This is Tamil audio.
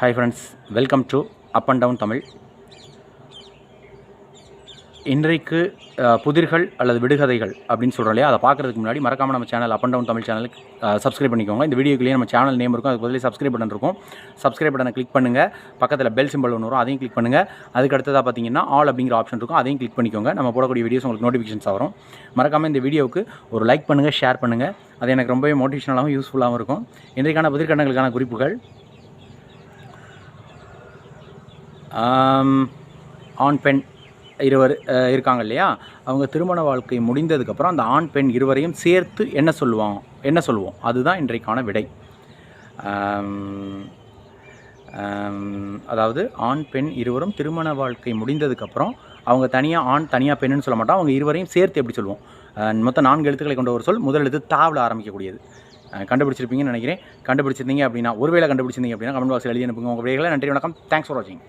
Hi friends welcome to up and down Tamil இன்றைக்கு புதிர்கள் அல்லது விடுகதைகள் அப்படின்னு சொல்கிறோம் இல்லையா? அதை பார்க்குறதுக்கு முன்னாடி மறக்காமல் நம்ம channel up and down Tamil சேனலுக்கு சப்ஸ்கிரைப் பண்ணிக்கோங்க. இந்த வீடியோக்குள்ளேயே நம்ம சேனல் நேம் இருக்கும். அதுக்கு பதிலே சப்ஸ்கிரைப் பட்டன் இருக்கும். சப்ஸ்கிரைப் பட்டனை கிளிக் பண்ணுங்கள் பக்கத்தில் பெல் சிம்பிள் ஒன்று வரும். அதையும் கிளிக் பண்ணுங்கள் அதுக்கு அடுத்ததாக பார்த்தீங்கன்னா ஆல் அப்படிங்கிற ஆப்ஷன் இருக்கும். அதையும் கிளிக் பண்ணிக்கோங்க. நம்ம போடக்கூடிய வீடியோஸ் உங்களுக்கு நோட்டிஃபிகேஷன்ஸ் வரும். மறக்காமல் இந்த வீடியோவுக்கு ஒரு லைக் பண்ணுங்கள் ஷேர் பண்ணுங்கள் அது எனக்கு ரொம்பவே மோட்டிவேஷனலாகவும் யூஸ்ஃபுல்லாகவும் இருக்கும். இன்றைக்கான புதிர்கடனங்களுக்கான குறிப்புகள். ஆண் பெண் இருவர் இருக்காங்க இல்லையா? அவங்க திருமண வாழ்க்கை முடிந்ததுக்கப்புறம் அந்த ஆண் பெண் இருவரையும் சேர்த்து என்ன சொல்லுவோம் என்ன சொல்லுவோம்? அதுதான் இன்றைக்கான விடை. அதாவது ஆண் பெண் இருவரும் திருமண வாழ்க்கை முடிந்ததுக்கப்புறம் அவங்க தனியாக ஆண் தனியாக பெண்ணுன்னு சொல்ல மாட்டோம். அவங்க இருவரையும் சேர்த்து எப்படி சொல்லுவோம்? மொத்தம் நான்கு எழுத்துக்களை கொண்ட ஒரு சொல் முதல் எழுத்து தாவில் ஆரம்பிக்கக்கூடியது. கண்டுபிடிச்சிருப்பீங்கன்னு நினைக்கிறேன். கண்டுபிடிச்சிருந்தீங்க அப்படின்னா ஒருவேளை கண்டுபிடிச்சிருந்தீங்க அப்படின்னா கமெண்ட் பாக்ஸில் எழுதி அனுப்புங்க. உங்கள் விடைகளை நன்றி வணக்கம். தேங்க்ஸ் ஃபார் வாட்சிங்